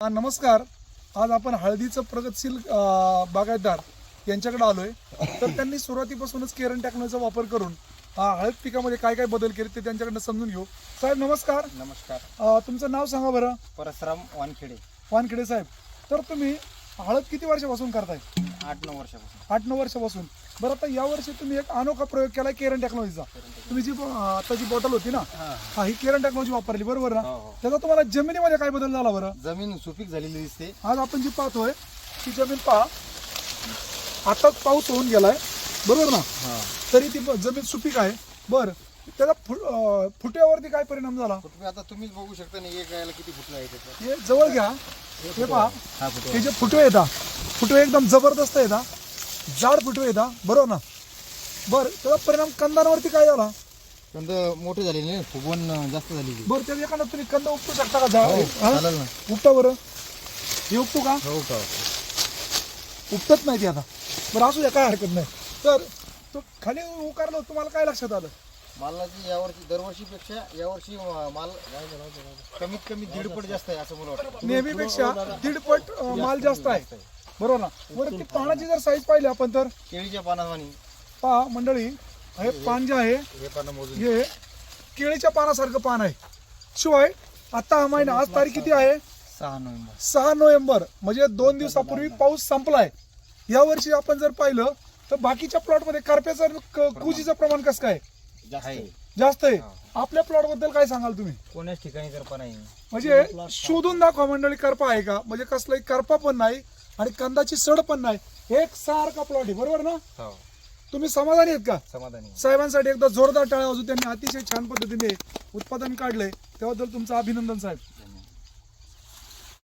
हा, नमस्कार. आज आपण हळदीचं प्रगतशील बागायतदार यांच्याकडे आलोय. तर त्यांनी सुरुवातीपासूनच केरन टेक्नॉलॉजीचा वापर करून हा, हळद पिकामध्ये काय काय बदल केले ते त्यांच्याकडनं समजून घेऊ. साहेब नमस्कार. नमस्कार. तुमचं नाव सांगा बरं. परसराम वानखेडे. वानखेडे साहेब. तर तुम्ही हळद किती वर्षापासून करताय? आठ नऊ वर्षापासून. आठ नऊ वर्षापासून. बरं आता यावर्षी तुम्ही एक अनोखा प्रयोग केला केरन टेक्नॉलॉजीचा. तुम्ही जी ब- आता जी बॉटल होती ना हा. ही केरन टेक्नॉलॉजी वापरली बरोबर ना? हो, हो. त्याचा तुम्हाला जमिनीमध्ये काय बदल झाला बरं? जमीन सुपीक झालेली दिसते. आज आपण जी पाहतोय ती जमीन पहा. आताच पाऊस होऊन गेलाय बरोबर ना? तरी ती ब- जमीन सुपीक आहे. बर त्याचा फु- अं, फुट्यावरती काय परिणाम झाला? तुम्ही आता तुम्हीच बघू शकता ना एक गायला किती फुटलं आहे त्याचं. हे जवळ घ्या. हे पहा. हा हे जे फुटवे येतात फुटवे एकदम जबरदस्त येतात जाड फुटवे येतात बरोबर ना? बर त्याचा परिणाम कंदांवरती काय झाला? कंद मोठे झालेले नाही फुगवण जास्त झालेली बरं त्याच्या एखादा तुम्ही कंद उपटू शकता का झाड? हा? चालेल ना. उपटा बरं. हे उपटू का? हो का उपटत नाही ती आता. बरं असू द्या काय हरकत नाही. तर तो खाली उकारलं तुम्हाला काय लक्षात आलं? मालाची यावर्षी दरवर्षीपेक्षा यावर्षी माल कमीत कमी दीडपट जास्त आहे असं मला वाटतं. नेहमीपेक्षा दीडपट अं, माल जास्त आहे. बरोबर ना? बरं ती पानाची जर साईज पाहिली आपण तर? केळीच्या पानावानी. पहा मंडळी हे पान जे आहे हे हे केळीच्या पानासारखं पान आहे. शिवाय आता हा महिना आज तारीख किती आहे? सहा नोव्हेंबर. सहा नोव्हेंबर म्हणजे दोन दिवसापूर्वी पाऊस संपलाय. या वर्षी आपण जर पाहिलं तर बाकीच्या प्लॉटमध्ये करप्याचं कुजीचं प्रमाण कसं काय? आहे. जास्त आहे? आपल्या प्लॉटबद्दल काय सांगाल तुम्ही? कोण्याच ठिकाणी तर पण आहे. म्हणजे शोधून दाखवा मंडळी करपा आहे का? म्हणजे कसलाही करपा पण नाही आणि कंदाची सड पण नाही. एक सारखा प्लॉट आहे बरोबर ना? हो. तुम्ही समाधानी आहेत का? समाधानी. साहेबांसाठी एकदा जोरदार टाळ्या वाजू त्यांनी अतिशय छान पद्धतीने उत्पादन काढलंय. त्याबद्दल तुमचं अभिनंदन साहेब.